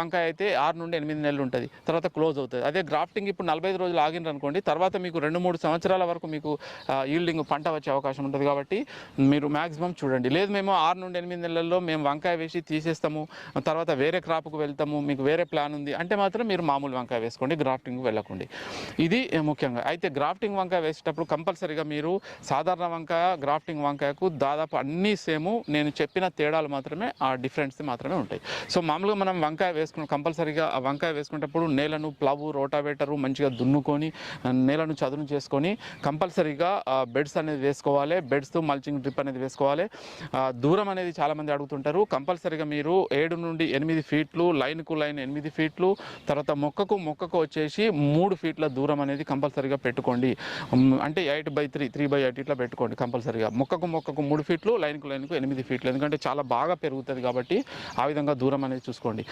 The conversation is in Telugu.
వంకాయ అయితే ఆరు నుండి ఎనిమిది నెలలు ఉంటుంది. తర్వాత క్లోజ్ అవుతుంది. అదే గ్రాఫ్టింగ్ ఇప్పుడు నలభై ఐదు రోజులు ఆగినారు అనుకోండి తర్వాత మీకు రెండు మూడు సంవత్సరాల వరకు మీకు ఈల్డింగ్ పంట వచ్చే అవకాశం ఉంటుంది కాబట్టి మీరు మ్యాక్సిమం చూడండి. లేదు మేము ఆరు నుండి ఎనిమిది నెలల్లో మేము వంకాయ వేసి తీసేస్తాము తర్వాత వేరే క్రాప్కు వెళ్తాము మీకు వేరే ప్లాన్ ఉంది అంటే మాత్రం మీరు మామూలు వంకాయ వేసుకోండి గ్రాఫ్టింగ్ వెళ్ళకండి. ఇది ముఖ్యంగా. అయితే గ్రాఫ్టింగ్ వంకాయ వేసేటప్పుడు కంపల్సరీగా మీరు సాధారణ వంకాయ గ్రాఫ్టింగ్ వంకాయకు దాదాపు అన్నీ సేము నేను చెప్పిన తేడాలు మాత్రమే ఆ డిఫరెన్స్ మాత్రమే ఉంటాయి. సో మామూలుగా మనం వంకాయ వేసుకున్న కంపల్సరీగా ఆ వంకాయ వేసుకునేటప్పుడు నేలను ప్లవ్ రోటావేటరు మంచిగా దున్నుకొని నేలను చదును చేసుకొని కంపల్సరీగా బెడ్స్ అనేది వేసుకోవాలి. బెడ్స్ మల్చింగ్ డ్రిప్ అనేది వేసుకోవాలి. దూరం అనేది చాలామంది అడుగుతుంటారు. కంపల్సరీగా మీరు ఏడు నుండి ఎనిమిది ఫీట్లు లైన్కు లైన్ ఎనిమిది ఫీట్లు తర్వాత మొక్కకు మొక్కకు వచ్చేసి మూడు ఫీట్ల దూరం అనేది కంపల్సరీగా పెట్టుకోండి. అంటే eight by three three by eight ఇట్లా పెట్టుకోండి కంపల్సరీగా. మొక్కకు మొక్కకు మూడు ఫీట్లు లైన్కు లైన్కు ఎనిమిది ఫీట్లు. ఎందుకంటే చాలా బాగా పెరుగుతుంది కాబట్టి ఆ విధంగా దూరం అనేది చూసుకోండి.